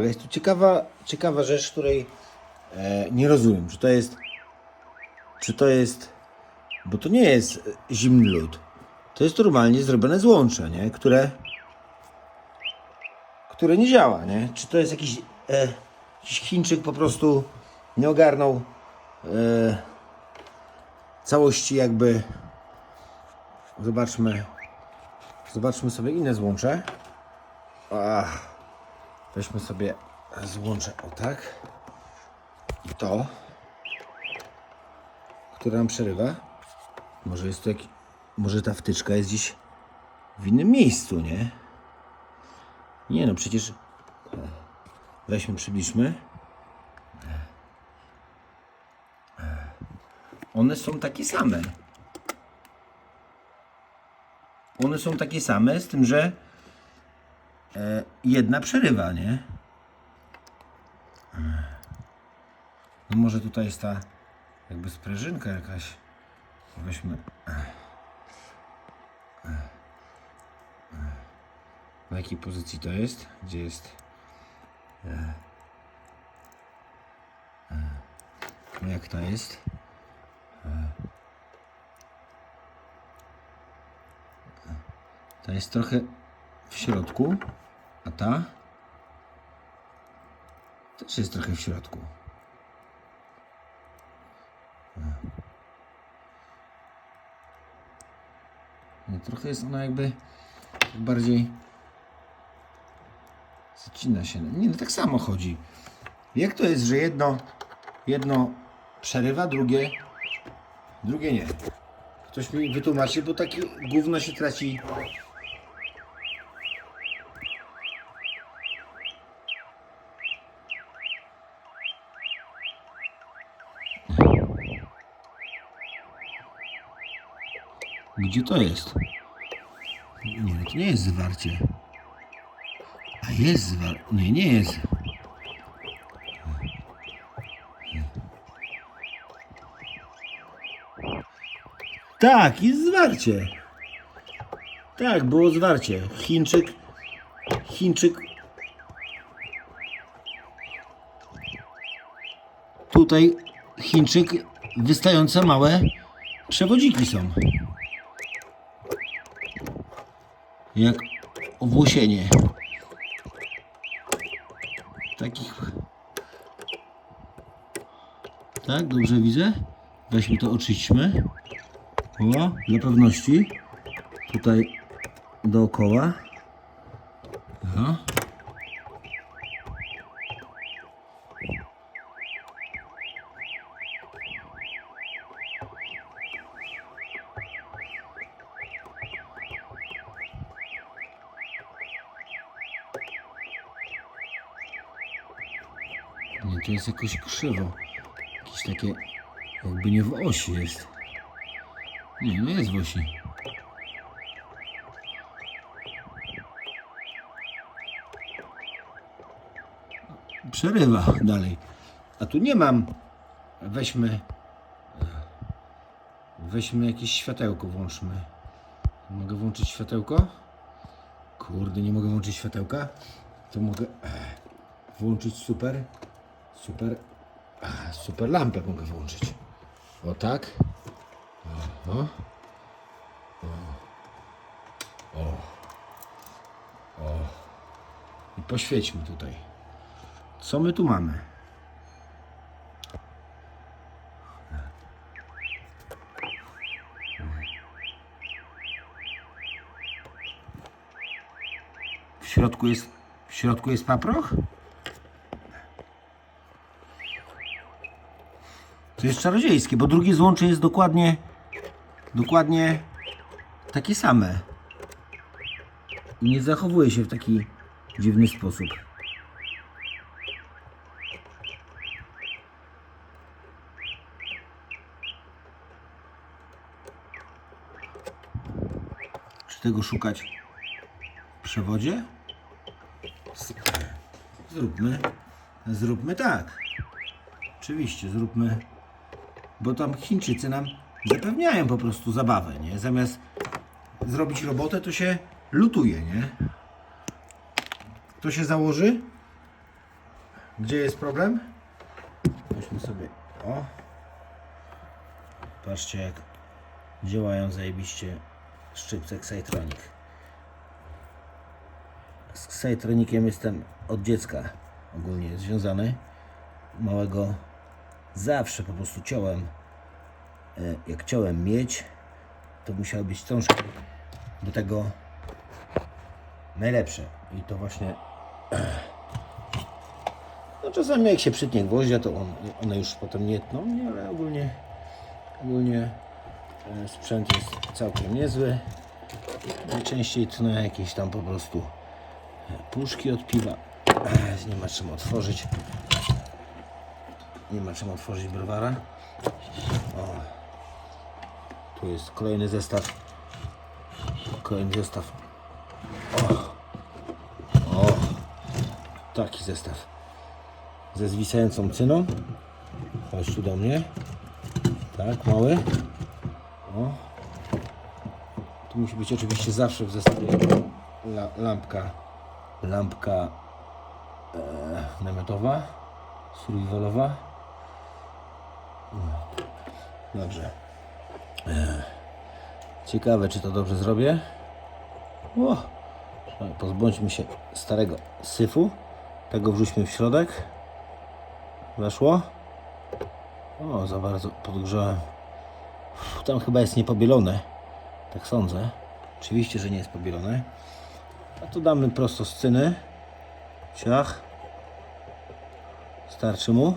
uwaga, jest tu ciekawa, ciekawa rzecz, której e, nie rozumiem. Czy to jest. Czy to jest. Bo to nie jest zimny lód. To jest normalnie zrobione złącze, nie? Które. Które nie działa, nie? Czy to jest jakiś. E, jakiś Chińczyk po prostu nie ogarnął e, całości jakby. Zobaczmy. Zobaczmy sobie inne złącze. Ach. Weźmy sobie złącze o tak. To. Które nam przerywa. Może jest to jakiś... Może ta wtyczka jest gdzieś w innym miejscu, nie? Nie no, przecież... Weźmy, przybliżmy. One są takie same. One są takie same, z tym, że e, jedna przerywa, nie? No może tutaj jest ta jakby sprężynka jakaś. Weźmy. Na jakiej pozycji to jest? Gdzie jest? No jak ta jest? Ta jest trochę w środku, a ta też jest trochę w środku. No, trochę jest ona jakby bardziej zacina się. Nie, no tak samo chodzi. Jak to jest, że jedno, jedno przerywa, drugie, drugie nie? Ktoś mi wytłumaczy, bo takie gówno się traci Gdzie to jest? Nie, to nie jest zwarcie. A jest zwar... Nie, nie jest. Tak, jest zwarcie. Tak, było zwarcie. Chińczyk... Chińczyk... Tutaj Chińczyk wystające małe przewodziki są. Jak owłosienie. Takich. Tak, dobrze widzę. Weźmy to oczyśćmy. O, dla pewności. Tutaj dookoła. Nie, to jest jakoś krzywo. Jakieś takie, jakby nie w osi jest. Nie, nie jest w osi. Przerywa dalej. A tu nie mam. Weźmy. Weźmy jakieś światełko, włączmy. Mogę włączyć światełko? Kurde, nie mogę włączyć światełka. To mogę eh, włączyć super. Super. Super lampę mogę włączyć. O tak. O. O. O. o. I poświećmy tutaj. Co my tu mamy? W środku jest, w środku jest paproch? To jest czarodziejskie, bo drugie złącze jest dokładnie, dokładnie takie same. I nie zachowuje się w taki dziwny sposób. Czy tego szukać w przewodzie? Zróbmy, zróbmy tak. Oczywiście, zróbmy, bo tam Chińczycy nam zapewniają po prostu zabawę, nie? Zamiast zrobić robotę, to się lutuje, nie? To się założy Gdzie jest problem? Weźmy sobie. O. Patrzcie jak działają zajebiście szczypce Xytronic. Z Xytronikiem jestem od dziecka ogólnie związany. Małego zawsze po prostu ciąłem. e, Jak ciąłem mieć, to musiały być wstążki do tego najlepsze. I to właśnie no czasami jak się przytnie gwoździa, to on, one już potem nie tną, nie, ale ogólnie, ogólnie e, sprzęt jest całkiem niezły. Najczęściej tnę jakieś tam po prostu e, puszki od piwa. Nie ma czym otworzyć. Nie ma czym otworzyć browara. O. Tu jest kolejny zestaw. Kolejny zestaw. O. O. Taki zestaw ze zwisającą cyną. Chodź tu do mnie. Tak, mały. O. Tu musi być oczywiście zawsze w zestawie la, lampka, lampka e, namiotowa, survivalowa. Dobrze. E, ciekawe, czy to dobrze zrobię. O, pozbądźmy się starego syfu. Tego wrzućmy w środek. Weszło? O, za bardzo podgrzałem. Tam chyba jest niepobielone. Tak sądzę. Oczywiście, że nie jest pobielone. A tu damy prosto z cyny. Ciach. Starczy mu.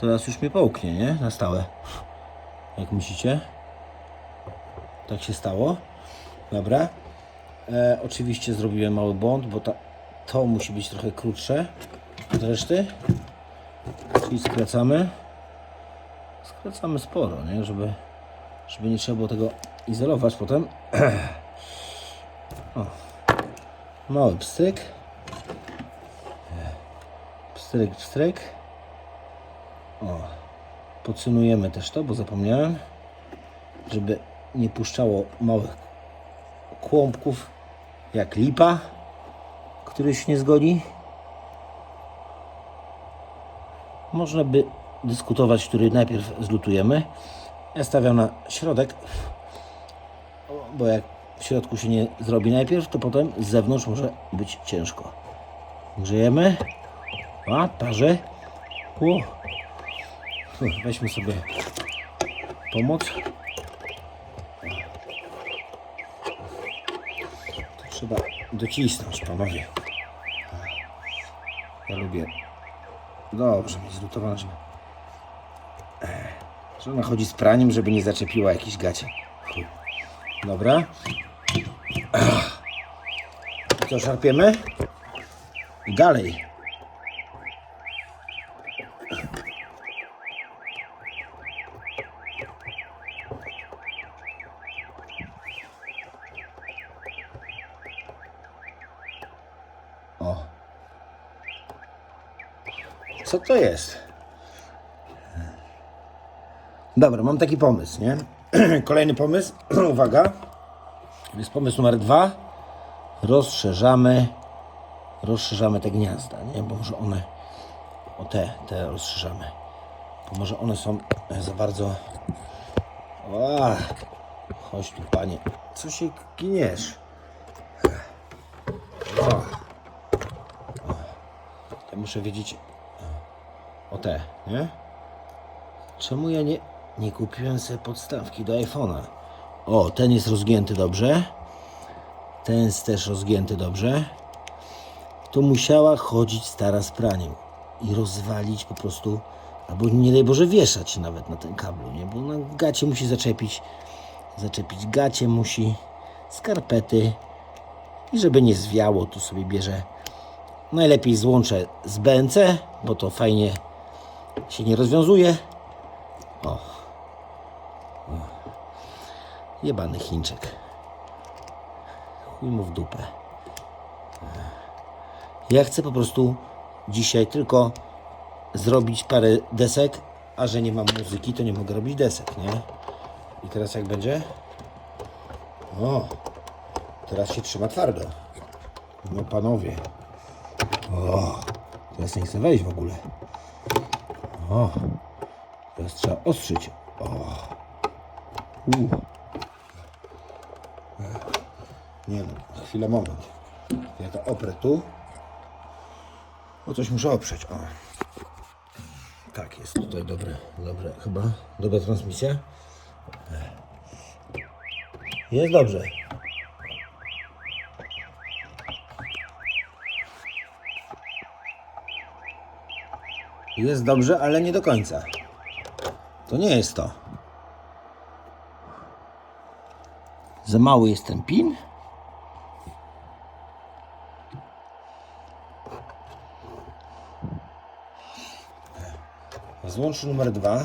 Teraz już mnie połknie, nie? Na stałe. Jak myślicie? Tak się stało. Dobra. E, oczywiście zrobiłem mały błąd, bo ta, to musi być trochę krótsze od reszty. Czyli skracamy. Skracamy sporo, nie? Żeby, żeby nie trzeba było tego izolować potem. O. Mały pstryk. Pstryk, pstryk. O. Podsynujemy też to, bo zapomniałem, żeby nie puszczało małych kłąbków jak lipa, który się nie zgodzi. Można by dyskutować, który najpierw zlutujemy. Ja stawiam na środek, bo jak w środku się nie zrobi najpierw, to potem z zewnątrz może być ciężko. Grzejemy. A, parze. O. Weźmy sobie pomoc. Trzeba docisnąć, panowie. Ja lubię. Dobrze, mieć zlutowane, żeby... Że ona chodzi z praniem, żeby nie zaczepiła jakiś gacie. Dobra. I Co, szarpiemy? I dalej. O. Co to jest? Dobra, mam taki pomysł, nie? Kolejny pomysł. Uwaga. Jest pomysł numer dwa. Rozszerzamy rozszerzamy te gniazda, nie? Bo może one o te, te rozszerzamy. Bo może one są e, za bardzo Ła, chodź tu panie. Co się giniesz? O. O. Muszę wiedzieć o te, nie? Czemu ja nie, nie kupiłem sobie podstawki do iPhone'a? O, ten jest rozgięty dobrze. Ten jest też rozgięty dobrze. To musiała chodzić stara z praniem i rozwalić po prostu, albo nie daj Boże wieszać nawet na ten kablu, nie? Bo na gacie musi zaczepić, zaczepić gacie musi, skarpety i żeby nie zwiało, tu sobie bierze najlepiej złączę z BNC, bo to fajnie się nie rozwiązuje. O. Jebany Chińczyk. Chuj mu w dupę. Ja chcę po prostu dzisiaj tylko zrobić parę desek, a że nie mam muzyki, to nie mogę robić desek, nie? I teraz jak będzie? O, teraz się trzyma twardo. No panowie, O, teraz nie chcę wejść w ogóle. O, teraz trzeba ostrzyć. O. U. Nie no, chwilę, moment. Ja to oprę tu. O coś muszę oprzeć. O. Tak, jest tutaj dobre, dobre chyba. Dobra transmisja. Jest dobrze. Jest dobrze, ale nie do końca. To nie jest to. Za mały jest ten pin. Złącz numer dwa.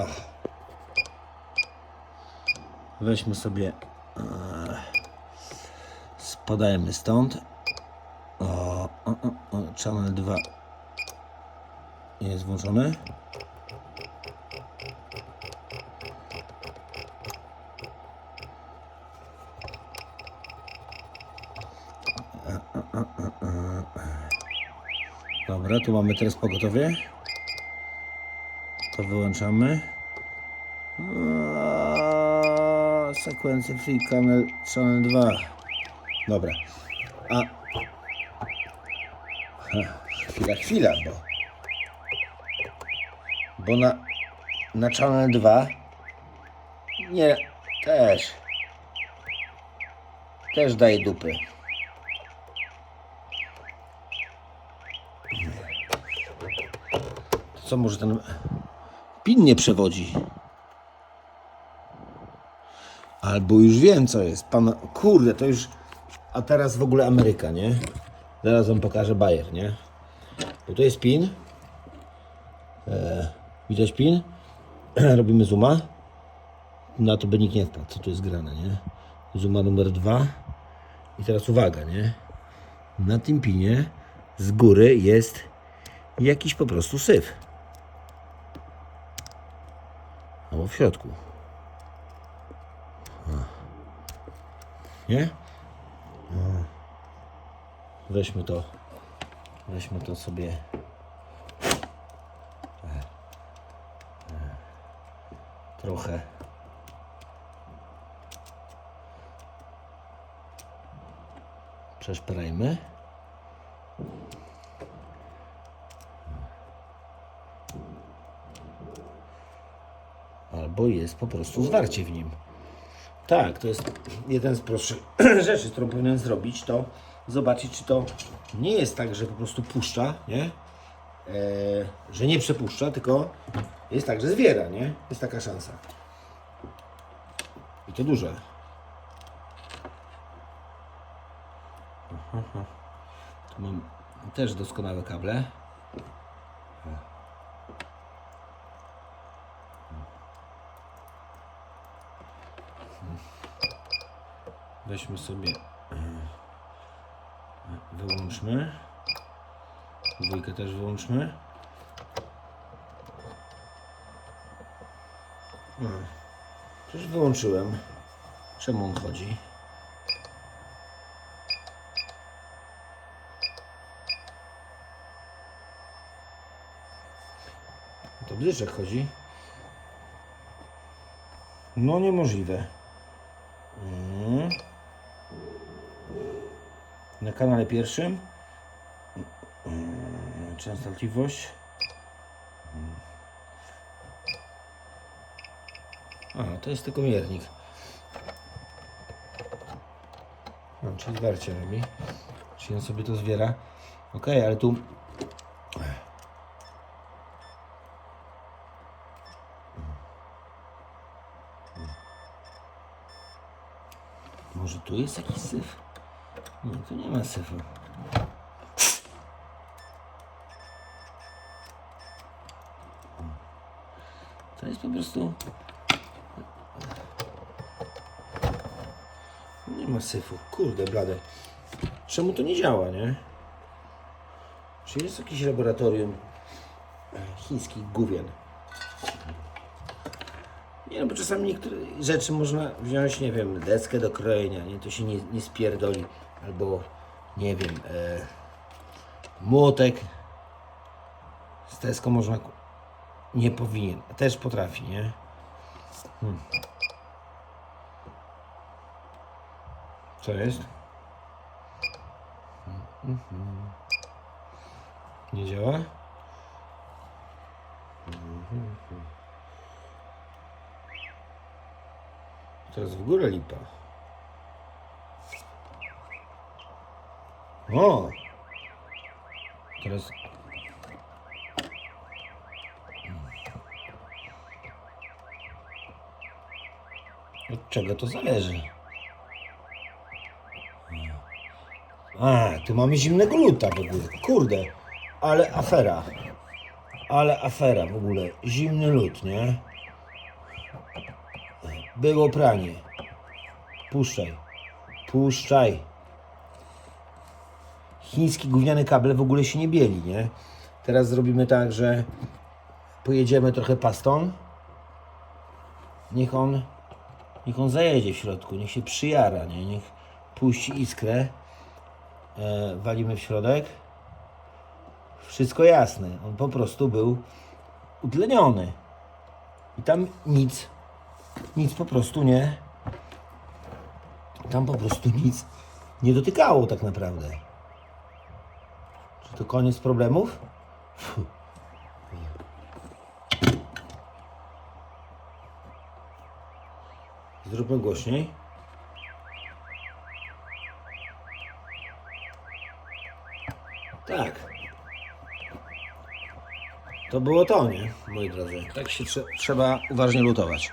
Ach. Weźmy sobie. e, Spadajmy stąd. O, o, o, o, channel 2 jest włączony. Dobra, tu mamy teraz pogotowie. To wyłączamy. Sekwencje Free Channel, Channel 2. Dobra. A. Chwila, chwila, bo. Bo na. Na Channel 2. Nie, też. Też daje dupy. Co może ten pin nie przewodzi? Albo już wiem co jest. Pan, kurde, to już. A teraz w ogóle Ameryka, nie? Zaraz wam pokażę Bayer, nie? Bo to jest pin. E, widać pin? Robimy zooma. Na to by nikt nie wpadł, co tu jest grane, nie? Zooma numer dwa. I teraz uwaga, nie? Na tym pinie z góry jest jakiś po prostu syf. Albo w środku. Nie? Weźmy to. Weźmy to sobie. E, e, Trochę. Przeszperajmy. Albo jest po prostu zwarcie w nim. Tak, to jest jeden z prostszych rzeczy, którą powinien zrobić, to zobaczyć, czy to nie jest tak, że po prostu puszcza, nie? E, że nie przepuszcza, tylko jest tak, że zwiera, nie? Jest taka szansa. I to duże. Aha. Tu mam też doskonałe kable. Weźmy sobie, e, wyłączmy. Dwójkę też wyłączmy. No, Przecież wyłączyłem. Czemu on chodzi? To bzyczek chodzi. No niemożliwe. Mm. Na kanale pierwszym Mm, częstotliwość a to jest tylko miernik no, czyli zwarcie robi czyli on sobie to zwiera ok, ale tu może tu jest jakiś syf? nie, tu nie ma syfu To jest po prostu. Nie ma syfu. Kurde, blade. Czemu to nie działa, nie? Czy jest jakieś laboratorium e, chińskich gówien? Nie no, bo czasami niektóre rzeczy można wziąć, nie wiem, deskę do krojenia, nie? To się nie, nie spierdoli. Albo nie wiem, e, młotek z Tesco można nie powinien, też potrafi, nie? Hmm. Co jest? Nie działa? Mhm. Teraz w górę lipa. O! Teraz. Od czego to zależy? A, tu mamy zimnego luta w ogóle. Kurde, ale afera. Ale afera w ogóle. Zimny lód, nie? Było pranie. Puszczaj. Puszczaj. Chiński gówniany kable w ogóle się nie bieli, nie? Teraz zrobimy tak, że pojedziemy trochę pastą. Niech on, niech on zajedzie w środku, niech się przyjara, nie? Niech puści iskrę. E, walimy w środek. Wszystko jasne. On po prostu był utleniony. I tam nic, nic po prostu nie. Tam po prostu nic nie dotykało tak naprawdę. Czy to koniec problemów? Zróbmy głośniej. Tak. To było to, nie? Moi drodzy. Tak się trze- trzeba uważnie lutować.